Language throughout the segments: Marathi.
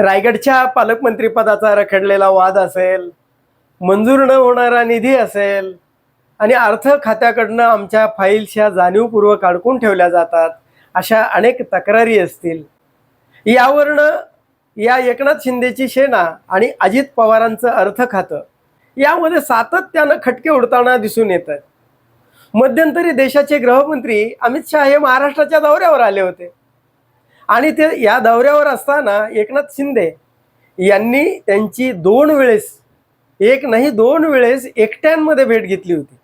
रायगडच्या पालकमंत्रीपदाचा रखडलेला वाद असेल मंजूर न होणारा निधी असेल आणि अर्थ खात्याकडनं आमच्या फाईल्सच्या जाणीवपूर्वक अडकून ठेवल्या जातात अशा अनेक तक्रारी असतील. यावरनं या एकनाथ शिंदेची सेना आणि अजित पवारांचं अर्थ खातं यामध्ये सातत्यानं खटके उडताना दिसून येत आहेत मध्यंतरी देशाचे गृहमंत्री अमित शहा हे महाराष्ट्राच्या दौऱ्यावर आले होते. आणि ते या दौऱ्यावर असताना एकनाथ शिंदे यांनी त्यांची दोन वेळेस एक नाही दोन वेळेस एकट्यांमध्ये भेट घेतली होती.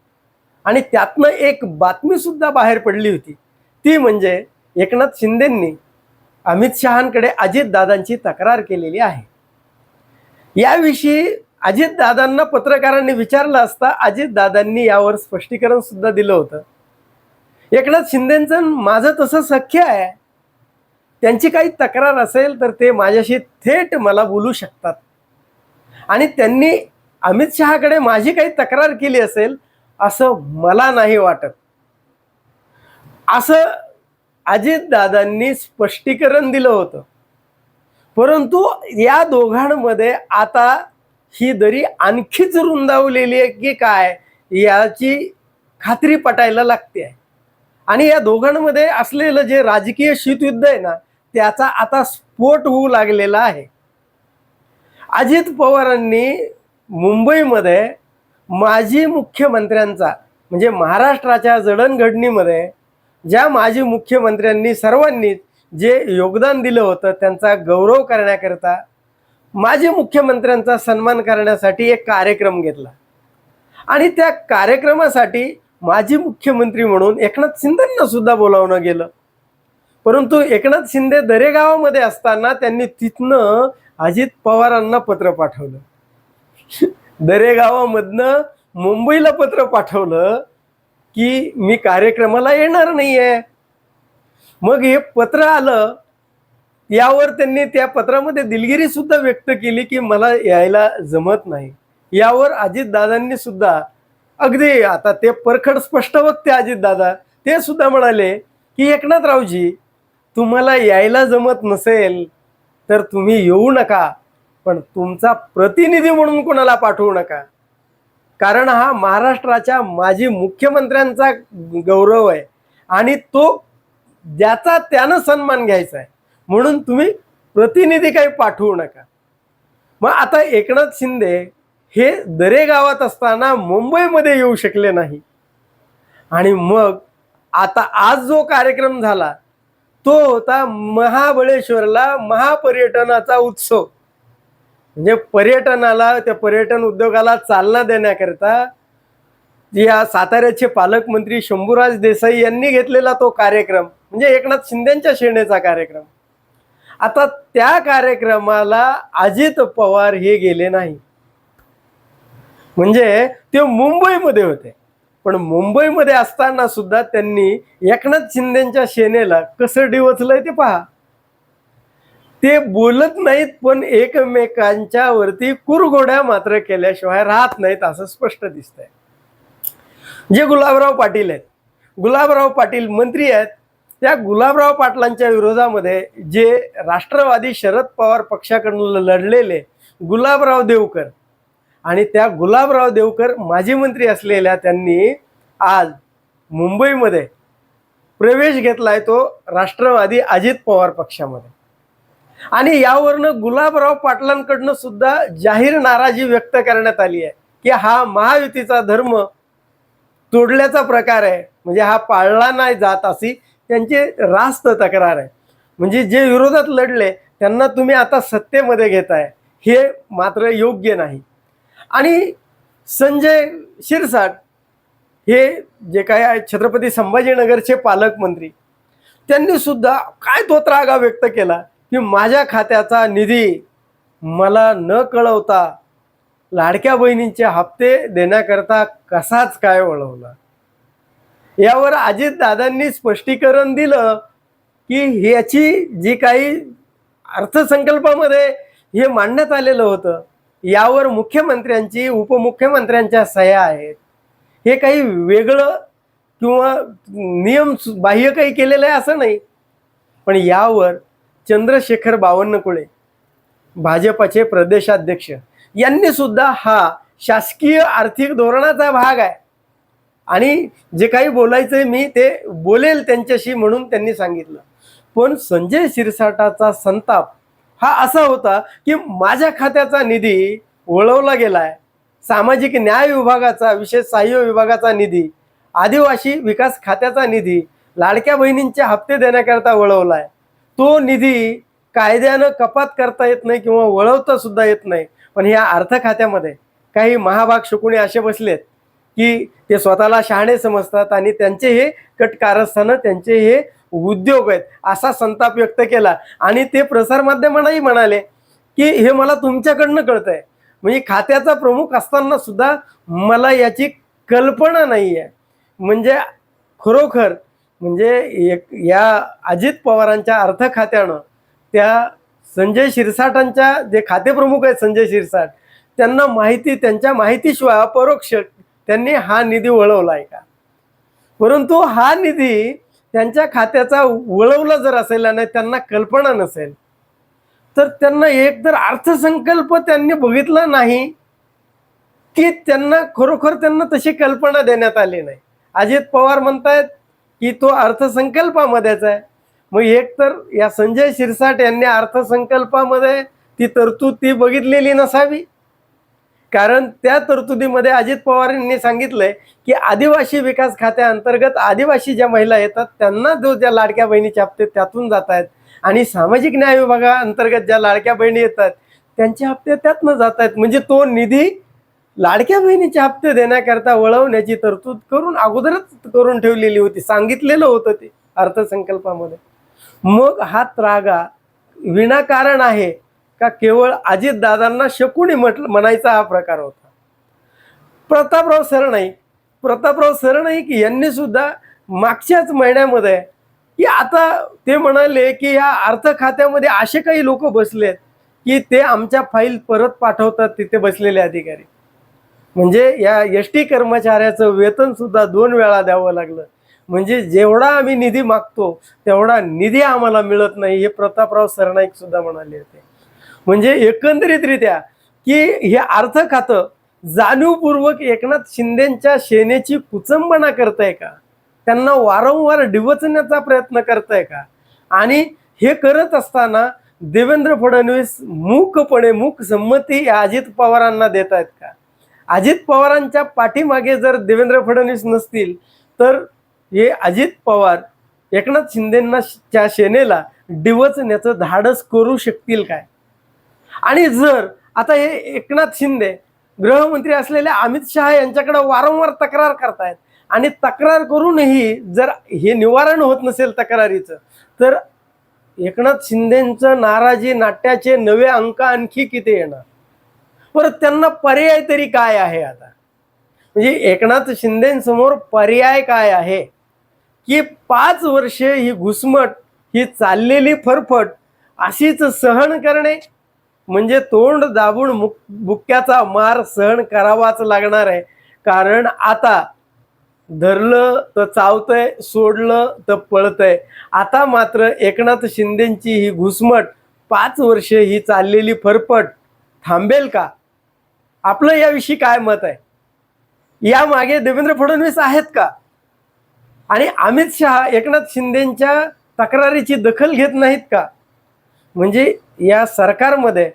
आणि त्यातनं एक बातमीसुद्धा बाहेर पडली होती. ती म्हणजे एकनाथ शिंदेंनी अमित शहांकडे अजितदादांची तक्रार केलेली आहे. याविषयी अजितदादांना पत्रकारांनी विचारलं असता अजितदादांनी यावर स्पष्टीकरण सुद्धा दिलं होतं. एकनाथ शिंदेंचं माझं तसं सख्य आहे. त्यांची काही तक्रार असेल तर ते माझ्याशी थेट मला बोलू शकतात. आणि त्यांनी अमित शहाकडे माझी काही तक्रार केली असेल असं मला नाही वाटत. असं अजितदादांनी स्पष्टीकरण दिलं होतं. परंतु या दोघांमध्ये आता ही दरी आणखीच रुंदावलेली आहे की काय याची खात्री पटायला लागते. आहे आणि या दोघांमध्ये असलेलं जे राजकीय शीतयुद्ध आहे ना त्याचा आता स्फोट होऊ लागलेला आहे. अजित पवारांनी मुंबईमध्ये माजी मुख्यमंत्र्यांचा म्हणजे महाराष्ट्राच्या जडणघडणीमध्ये ज्या माजी मुख्यमंत्र्यांनी सर्वांनीच जे योगदान दिलं होतं त्यांचा गौरव करण्याकरता माजी मुख्यमंत्र्यांचा सन्मान करण्यासाठी एक कार्यक्रम घेतला. आणि त्या कार्यक्रमासाठी माजी मुख्यमंत्री म्हणून एकनाथ शिंदेंना सुद्धा बोलावणं गेलं. परंतु एकनाथ शिंदे दरेगावामध्ये असताना त्यांनी तिथनं अजित पवारांना पत्र पाठवलं. दरेगावामधनं मुंबईला पत्र पाठवलं की मी कार्यक्रमाला येणार नाहीये. मग हे पत्र आलं. यावर त्यांनी त्या पत्रामध्ये दिलगिरी सुद्धा व्यक्त केली की मला यायला जमत नाही. यावर अजितदादांनी सुद्धा अगदी आता ते परखड स्पष्ट वक्ते अजितदादा ते सुद्धा म्हणाले की एकनाथरावजी तुम्हाला यायला जमत नसेल तर तुम्ही येऊ नका. पण तुमचा प्रतिनिधी म्हणून कोणाला पाठवू नका. कारण हा महाराष्ट्राच्या माजी मुख्यमंत्र्यांचा गौरव आहे आणि तो ज्याचा त्यानं सन्मान घ्यायचा आहे. म्हणून तुम्ही प्रतिनिधी काही पाठवू नका. मग आता एकनाथ शिंदे हे दरेगावात असताना मुंबईमध्ये येऊ शकले नाही. आणि मग आता आज जो कार्यक्रम झाला तो होता महाबळेश्वरला महापर्यटनाचा उत्सव. म्हणजे पर्यटनाला त्या पर्यटन उद्योगाला चालना देण्याकरिता या साताऱ्याचे पालकमंत्री शंभूराज देसाई यांनी घेतलेला तो कार्यक्रम म्हणजे एकनाथ शिंदेच्या श्रेणीचा कार्यक्रम. आता त्या कार्यक्रमाला अजित पवार हे गेले नाही. म्हणजे ते मुंबईमध्ये होते. पण मुंबईमध्ये असताना सुद्धा त्यांनी एकनाथ शिंदेच्या सेनेला कसं डिवचलंय ते पहा. ते बोलत नाहीत पण एकमेकांच्या वरती कुरघोड्या मात्र केल्याशिवाय राहत नाहीत असं स्पष्ट दिसतंय. जे गुलाबराव पाटील आहेत गुलाबराव पाटील मंत्री आहेत त्या गुलाबराव पाटलांच्या विरोधामध्ये जे राष्ट्रवादी शरद पवार पक्षाकडून लढलेले गुलाबराव देवकर आणि त्या गुलाबराव देवकर माजी मंत्री असलेल्या त्यांनी आज मुंबईमध्ये प्रवेश घेतलाय तो राष्ट्रवादी अजित पवार पक्षामध्ये. आणि यावरनं गुलाबराव पाटलांकडनं सुद्धा जाहीर नाराजी व्यक्त करण्यात आली आहे की हा महायुतीचा धर्म तोडल्याचा प्रकार आहे. म्हणजे हा पाळला नाही जात अशी त्यांची रास्त तक्रार आहे. म्हणजे जे विरोधात लढले त्यांना तुम्ही आता सत्तेमध्ये घेताय हे मात्र योग्य नाही. आणि संजय शिरसाट हे जे काय आहे छत्रपती संभाजीनगरचे पालकमंत्री त्यांनी सुद्धा काय तो त्रागा व्यक्त केला की माझ्या खात्याचा निधी मला न कळवता लाडक्या बहिणींचे हप्ते देण्याकरता कसाच काय वळवला? यावर अजितदादांनी स्पष्टीकरण दिलं की ह्याची जी काही अर्थसंकल्पामध्ये हे मांडण्यात आलेलं होतं यावर मुख्यमंत्र्यांची उपमुख्यमंत्र्यांच्या सह्या आहेत. हे काही वेगळं किंवा नियम बाह्य काही केलेलं आहे असं नाही. पण यावर चंद्रशेखर बावनकुळे भाजपचे प्रदेशाध्यक्ष यांनी सुद्धा हा शासकीय आर्थिक धोरणाचा भाग आहे. आणि जे काही बोलायचंय मी ते बोलेल त्यांच्याशी म्हणून त्यांनी सांगितलं. पण संजय शिरसाटाचा संताप हा असा होता की माझ्या खात्याचा निधी वळवला गेलाय. सामाजिक न्याय विभागाचा विशेष सहाय्य विभागाचा निधी आदिवासी विकास खात्याचा निधी लाडक्या बहिणींचे हप्ते देण्याकरता वळवलाय. तो निधी कायद्यानं कपात करता येत नाही किंवा वळवता सुद्धा येत नाही. पण ह्या अर्थ खात्यामध्ये काही महाभाग शकुने असे बसलेत की ते स्वतःला शहाणे समजतात आणि त्यांचे हे कट कारस्थानं त्यांचे हे उद्योग आहेत असा संताप व्यक्त केला. आणि ते प्रसारमाध्यमांनाही म्हणाले की हे मला तुमच्याकडनं कळतंय. म्हणजे खात्याचा प्रमुख असताना सुद्धा मला याची कल्पना नाही आहे म्हणजे खरोखर म्हणजे एक या अजित पवारांच्या अर्थ खात्यानं त्या संजय शिरसाटांच्या जे खातेप्रमुख आहेत संजय शिरसाट त्यांना माहिती त्यांच्या माहितीशिवाय अपरोक्ष त्यांनी हा निधी वळवला आहे का? परंतु हा निधी त्यांच्या खात्याचा वळवला जर असेल आणि त्यांना कल्पना नसेल तर त्यांना एक तर अर्थसंकल्प त्यांनी बघितला नाही की त्यांना खरोखर त्यांना तशी कल्पना देण्यात आली नाही. अजित पवार म्हणतायत की तो अर्थसंकल्पामध्येच आहे. मग एक तर या संजय शिरसाट यांनी अर्थसंकल्पामध्ये ती तरतूद ती बघितलेली नसावी. कारण त्या तरतुदीमध्ये अजित पवार यांनी सांगितलंय की आदिवासी विकास खात्याअंतर्गत आदिवासी ज्या महिला येतात त्यांना जो ज्या लाडक्या बहिणीच्या हप्ते त्यातून जात आहेत. आणि सामाजिक न्याय विभागाअंतर्गत ज्या लाडक्या बहिणी येतात त्यांचे हप्ते त्यातनं जात आहेत. म्हणजे तो निधी लाडक्या बहिणीचे हप्ते देण्याकरता वळवण्याची तरतूद करून अगोदरच करून ठेवलेली होती. सांगितलेलं होतं ते अर्थसंकल्पामध्ये. मग हा त्रागा विनाकारण आहे. का केवळ अजितदादांना शकुनी म्हटलं म्हणायचा हा प्रकार होता. प्रतापराव सरनाईक प्रतापराव सरनाईक यांनी सुद्धा मागच्याच महिन्यामध्ये की आता ते म्हणाले की या अर्थ खात्यामध्ये असे काही लोक बसलेत की ते आमच्या फाईल परत पाठवतात तिथे बसलेले अधिकारी. म्हणजे या एस टी कर्मचाऱ्याचं वेतन सुद्धा दोन वेळा द्यावं लागलं. म्हणजे जेवढा आम्ही निधी मागतो तेवढा निधी आम्हाला मिळत नाही हे प्रतापराव सरनाईक सुद्धा म्हणाले होते. म्हणजे एकंदरीतरित्या की हे अर्थ खातं जाणीवपूर्वक एकनाथ शिंदेच्या सेनेची कुचंबना करताय का? त्यांना वारंवार डिवचण्याचा प्रयत्न करताय का? आणि हे करत असताना देवेंद्र फडणवीस मूकपणे मूक संमती या अजित पवारांना देत आहेत का? अजित पवारांच्या पाठीमागे जर देवेंद्र फडणवीस नसतील तर हे अजित पवार एकनाथ शिंदेंना च्या सेनेला डिवचण्याचं धाडस करू शकतील काय? आणि जर आता हे एकनाथ शिंदे गृहमंत्री असलेले अमित शहा यांच्याकडे वारंवार तक्रार करतायत आणि तक्रार करूनही जर हे निवारण होत नसेल तक्रारीचं तर एकनाथ शिंदेचं नाराजी नाट्याचे नवे अंक आणखी किती येणार? परत त्यांना पर्याय तरी काय आहे आता? म्हणजे एकनाथ शिंदेसमोर पर्याय काय आहे? की पाच वर्षे ही घुसमट ही चाललेली फरफट अशीच सहन करणे म्हणजे तोंड दाबून मुक बुक्क्याचा मार सहन करावाच लागणार आहे. कारण आता धरलं तर चावतंय सोडलं तर पळतंय. आता मात्र एकनाथ शिंदेची ही घुसमट पाच वर्षे ही चाललेली फरफट थांबेल का? आपलं याविषयी काय मत आहे? यामागे देवेंद्र फडणवीस आहेत का? आणि अमित शहा एकनाथ शिंदेच्या तक्रारीची दखल घेत नाहीत का? म्हणजे या सरकारमध्ये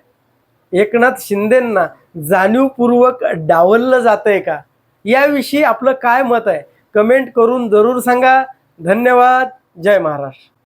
एकनाथ शिंदेंना जाणीवपूर्वक डावललं जातंय का? याविषयी आपलं काय मत आहे? कमेंट करून जरूर सांगा. धन्यवाद. जय महाराष्ट्र.